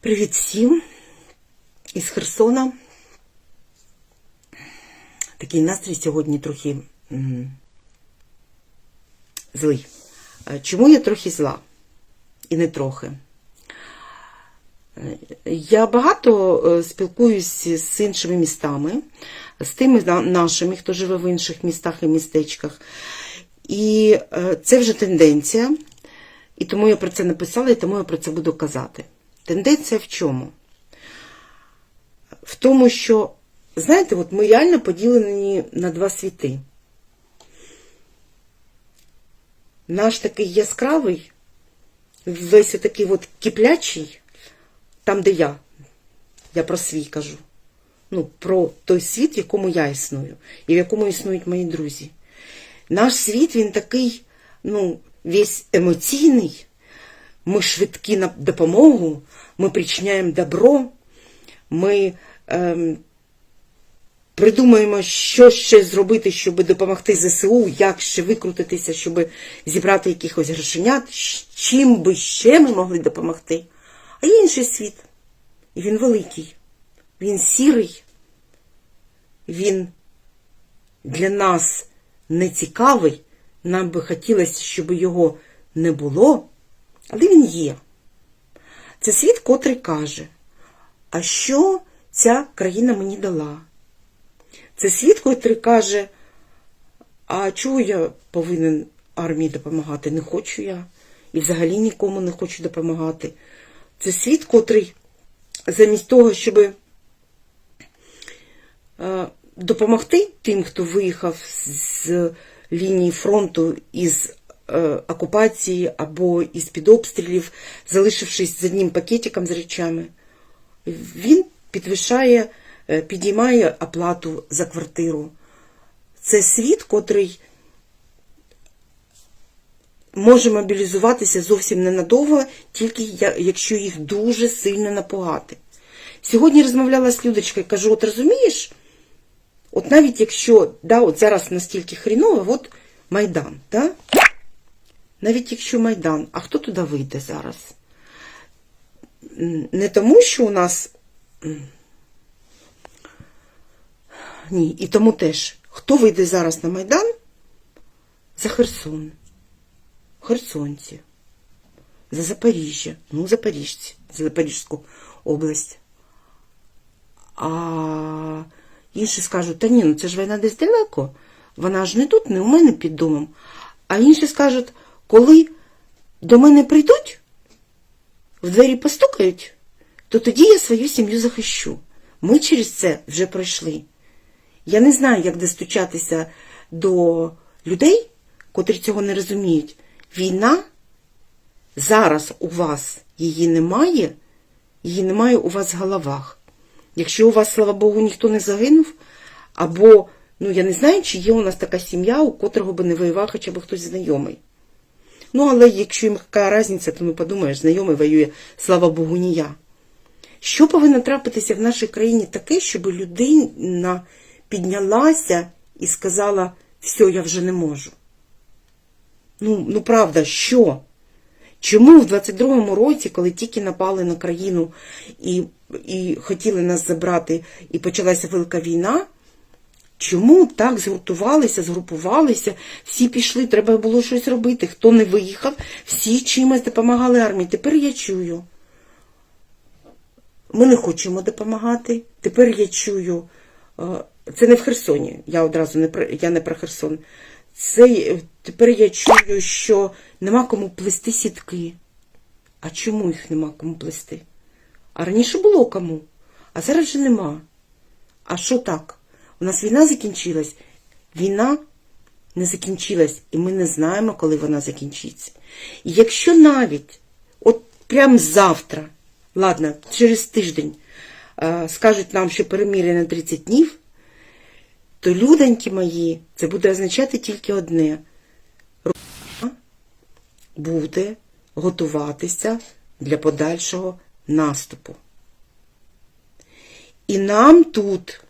Привіт всім із Херсона. Такий настрій сьогодні трохи злий. Е, Чому я трохи зла? І не трохи. Е, Я багато е, спілкуюсь з іншими містами, з тими нашими, хто живе в інших містах і містечках. І це вже тенденція. І тому я про це написала, і тому я про це буду казати. Тенденція в чому? В тому, що, знаєте, от ми реально поділені на два світи. Наш такий яскравий, весь такий от киплячий, там, де я. Я про свій кажу. Ну, про той світ, в якому я існую, і в якому існують мої друзі. Наш світ, він такий, ну, весь емоційний. Ми швидкі на допомогу, ми причиняємо добро, ми ем, придумаємо, що ще зробити, щоб допомогти ЗСУ, як ще викрутитися, щоб зібрати якихось грошенят, чим би ще ми могли допомогти. А є інший світ. І він великий, він сірий, він для нас не цікавий. Нам би хотілося, щоб його не було, але він є. Це світ, котрий каже, а що ця країна мені дала? Це світ, котрий каже, а чого я повинен армії допомагати? Не хочу я. І взагалі нікому не хочу допомагати. Це світ, котрий замість того, щоб е, допомогти тим, хто виїхав з лінії фронту із окупації або із під обстрілів, залишившись з одним пакетиком з речами, він підвищає, е, підіймає оплату за квартиру. Це світ, котрий може мобілізуватися зовсім ненадовго, тільки якщо їх дуже сильно напугати. Сьогодні розмовляла з Людочкою, кажу, от розумієш, от навіть якщо, да, от зараз настільки хріново, от Майдан, да? Навіть якщо Майдан, а хто туди вийде зараз? Не тому, що у нас. Ні, і тому теж, хто вийде зараз на Майдан? За Херсон. Херсонці. За Запоріжжя. Ну, Запоріжці, за Запорізьку область. А інші скажуть, та ні, ну це ж війна десь далеко. Вона ж не тут, не у мене під домом. А інші скажуть, коли до мене прийдуть, в двері постукають, то тоді я свою сім'ю захищу. Ми через це вже пройшли. Я не знаю, як достучатися до людей, котрі цього не розуміють. Війна зараз у вас її немає, її немає у вас в головах. Якщо у вас, слава Богу, ніхто не загинув, або, ну я не знаю, чи є у нас така сім'я, у котрого би не воював хоча б хтось знайомий. Ну, але якщо їм яка різниця, то ну подумаєш, знайомий воює, слава Богу, не я. Що повинно трапитися в нашій країні таке, щоб людина піднялася і сказала, все, я вже не можу? Ну, ну правда, що? Чому в 22-му році, коли тільки напали на країну і, і хотіли нас забрати, і почалася велика війна, чому так згуртувалися, згрупувалися, всі пішли, треба було щось робити. Хто не виїхав, всі чимось допомагали армії. Тепер я чую. Ми не хочемо допомагати. Тепер я чую. е, Це не в Херсоні. Я одразу не про я не про Херсон. Це е, тепер я чую, що нема кому плести сітки. А чому їх нема кому плести? А раніше було кому, а зараз вже нема. А що так? У нас війна закінчилась. Війна не закінчилась, і ми не знаємо, коли вона закінчиться. І якщо навіть, от прямо завтра, ладно, через тиждень, е, скажуть нам, що перемір'я на 30 днів, то, людоньки мої, це буде означати тільки одне. Росія буде готуватися для подальшого наступу. І нам тут,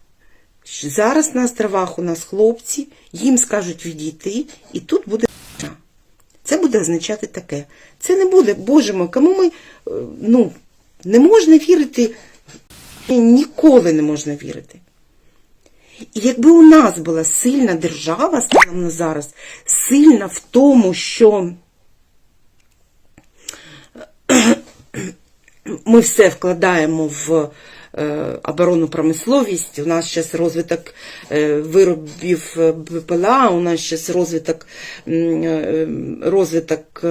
зараз на островах у нас хлопці, їм скажуть відійти, і тут буде. Це буде означати таке. Це не буде, боже мой, кому ми, е, ну, не можна вірити, ніколи не можна вірити. І якби у нас була сильна держава станом на зараз, сильна в тому, що ми все вкладаємо в оборонну промисловість, у нас зараз розвиток е, виробів е, БПЛА, у нас зараз розвиток, е, розвиток,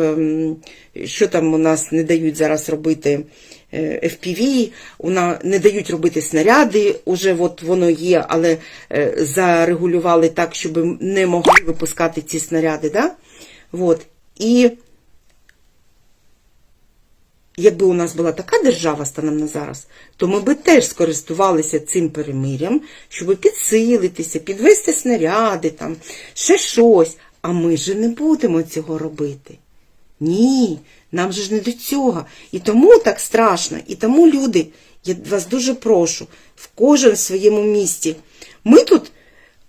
що там у нас не дають зараз робити е, FPV, нас не дають робити снаряди, уже от воно є, але е, зарегулювали так, щоб не могли випускати ці снаряди. Да? Вот. І якби у нас була така держава станом на зараз, то ми би теж скористувалися цим перемир'ям, щоб підсилитися, підвести снаряди, там, ще щось. А ми же не будемо цього робити. Ні, нам же ж не до цього. І тому так страшно. І тому, люди, я вас дуже прошу, в кожен в своєму місті. Ми тут,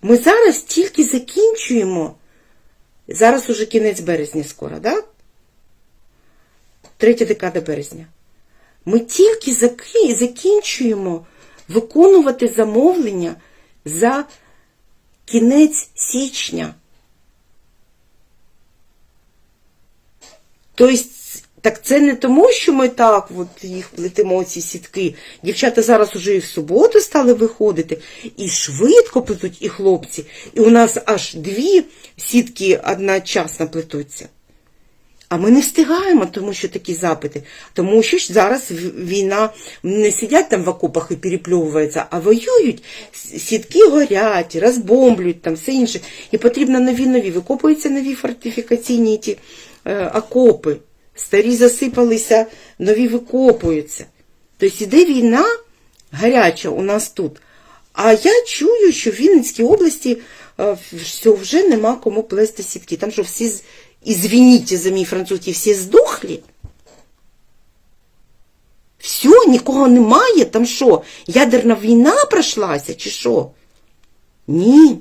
ми зараз тільки закінчуємо. Зараз уже кінець березня скоро, так? Да? Третя декада березня. Ми тільки закінчуємо виконувати замовлення за кінець січня. Тобто, так це не тому, що ми так от їх плетемо ці сітки. Дівчата зараз уже і в суботу стали виходити, і швидко плетуть і хлопці. І у нас аж дві сітки одночасно плетуться. А ми не встигаємо, тому що такі запити. Тому що ж зараз війна не сидять там в окопах і перепльовуються, а воюють, сітки горять, розбомблюють там все інше. І потрібно нові нові. Викопуються нові фортифікаційні ті е, окопи. Старі засипалися, нові викопуються. Тобто іде війна гаряча у нас тут. А я чую, що в Вінницькій області е, вже нема кому плести сітки. Там що всі, извините за мій французький, всі здохлі. Все, нікого немає. Там що, ядерна війна пройшлася, чи що? Ні.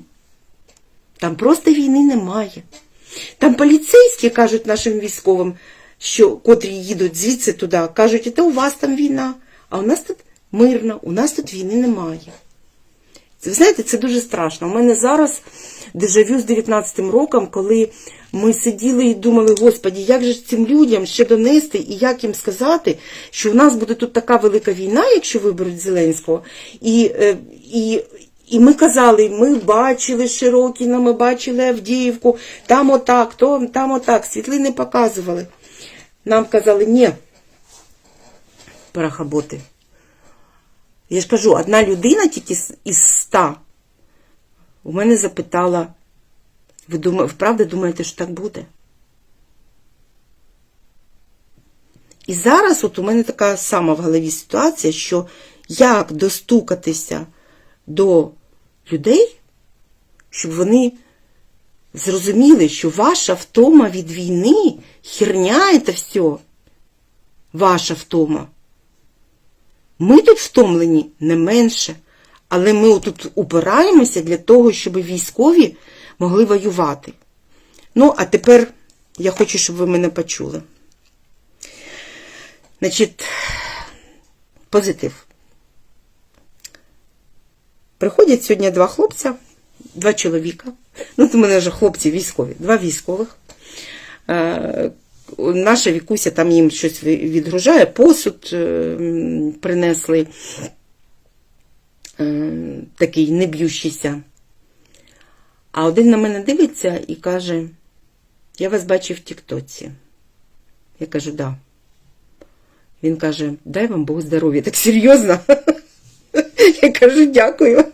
Там просто війни немає. Там поліцейські кажуть нашим військовим, що котрі їдуть звідси туди, кажуть, це у вас там війна, а у нас тут мирно, у нас тут війни немає. Це, ви знаєте, це дуже страшно. У мене зараз дежавю з 19-м роком, коли ми сиділи і думали, Господі, як же цим людям ще донести і як їм сказати, що в нас буде тут така велика війна, якщо виберуть Зеленського. І, е, і, і ми казали, ми бачили Широкіна, ми бачили Авдіївку, там отак, то, там отак, світлини показували. Нам казали, ні, парахоботи. Я ж кажу, одна людина тільки із ста у мене запитала, ви думаєте, вправді думаєте, що так буде? І зараз от у мене така сама в голові ситуація, що як достукатися до людей, щоб вони зрозуміли, що ваша втома від війни, херня це все, ваша втома. Ми тут втомлені не менше, але ми тут упираємося для того, щоб військові могли воювати. Ну, а тепер я хочу, щоб ви мене почули. Значить, позитив. Приходять сьогодні два хлопця, два чоловіка. Ну, то в мене вже хлопці військові, два військових. Наша Вікуся там їм щось відгружає, посуд е, принесли е, такий не б'ющийся. А один на мене дивиться і каже: Я вас бачив в Тіктоці. Я кажу, да. Він каже, дай вам Бог здоров'я. Так серйозно? Я кажу, дякую,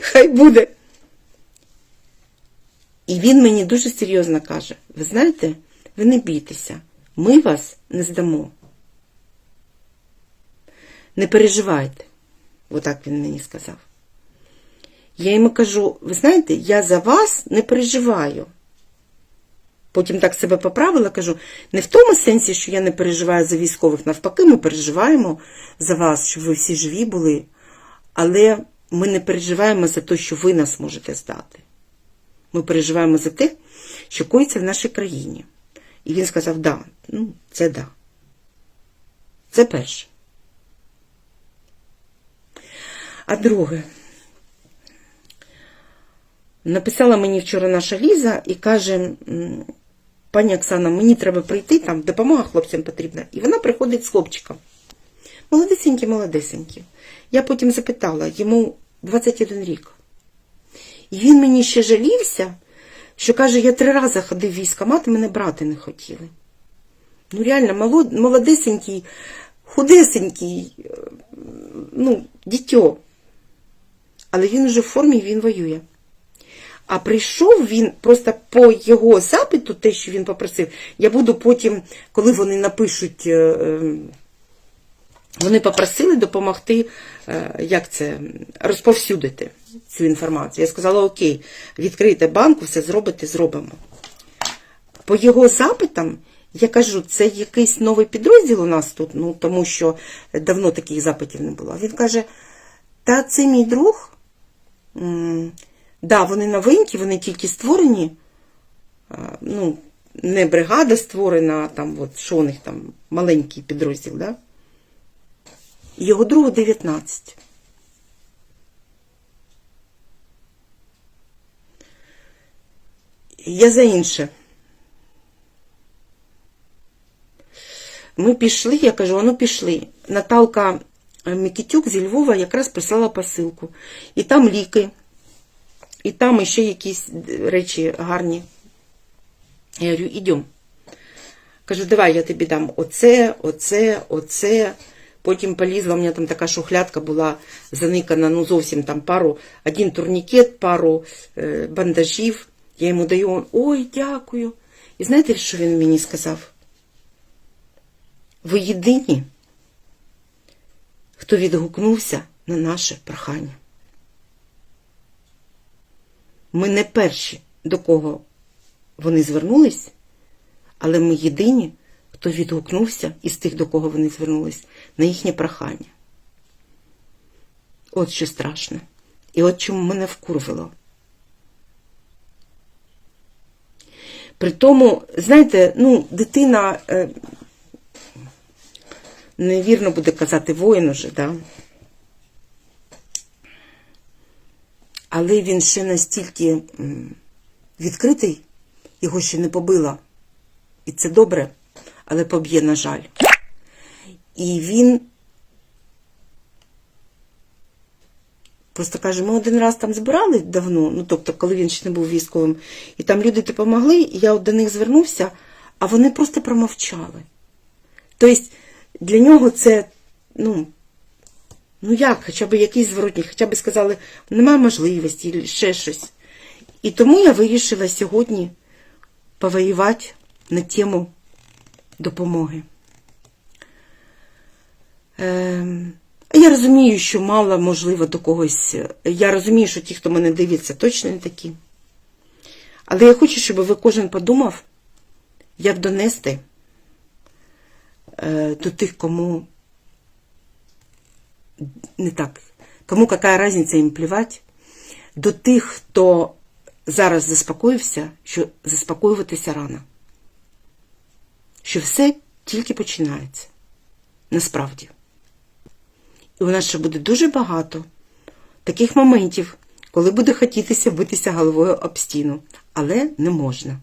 хай буде. І він мені дуже серйозно каже: ви знаєте, ви не бійтеся, ми вас не здамо. Не переживайте. Отак він мені сказав. Я йому кажу: ви знаєте, я за вас не переживаю. Потім так себе поправила, кажу, не в тому сенсі, що я не переживаю за військових, навпаки, ми переживаємо за вас, щоб ви всі живі були, але ми не переживаємо за те, що ви нас можете здати. Ми переживаємо за те, що коїться в нашій країні. І він сказав, да, ну, це да. Це перше. А друге, написала мені вчора наша Ліза і каже, пані Оксана, мені треба прийти, там допомога хлопцям потрібна. І вона приходить з хлопчиком. Молодесенький, молодесенький. Я потім запитала, йому 21 рік. І він мені ще жалівся, що каже, я три рази ходив в військкомат, і мене брати не хотіли. Ну, реально, молодесенький, худесенький, е, ну, дітьо. Але він вже в формі, він воює. А прийшов він просто по його запиту, те, що він попросив, я буду потім, коли вони напишуть, е, е, вони попросили допомогти, е, як це, розповсюдити цю інформацію. Я сказала, окей, відкрийте банку, все зробите, зробимо. По його запитам, я кажу, це якийсь новий підрозділ у нас тут, ну тому що давно таких запитів не було. Він каже: та це мій друг. Да, вони новенькі, вони тільки створені. Ну, не бригада створена, там, от, що у них там, маленький підрозділ, да? Його другу 19. Я за інше. Ми пішли, я кажу, ну пішли. Наталка е, Микитюк зі Львова якраз прислала посилку. І там ліки, і там ще якісь речі гарні. Я говорю, ідем. Кажу, давай я тобі дам оце, оце, оце. Потім полізла, у мене там така шухлядка була заникана, ну зовсім там пару, один турнікет, пару е, бандажів. Я йому даю, ой, дякую. І знаєте, що він мені сказав? Ви єдині, хто відгукнувся на наше прохання. Ми не перші, до кого вони звернулись, але ми єдині, хто відгукнувся із тих, до кого вони звернулись, на їхнє прохання. От що страшно. І от чому мене вкурвило. При тому, знаєте, ну, дитина, е, невірно буде казати воїн уже, да? але він ще настільки відкритий, його ще не побила. І це добре, але поб'є, на жаль. І він просто каже, ми один раз там збирали давно, ну тобто, коли він ще не був військовим, і там люди допомогли, і я до них звернувся, а вони просто промовчали. Тобто для нього це, ну, ну як, хоча б якийсь зворотній, хоча б сказали, немає можливості, ще щось. І тому я вирішила сьогодні повоювати на тему допомоги. Ем, я розумію, що мало можливо до когось. Я розумію, що ті, хто мене дивиться, точно не такі. Але я хочу, щоб ви кожен подумав, як донести е, до тих, кому не так, кому яка різниця їм плівати, до тих, хто зараз заспокоївся, що заспокоюватися рано. Що все тільки починається. Насправді. І у нас ще буде дуже багато таких моментів, коли буде хотітися битися головою об стіну, але не можна.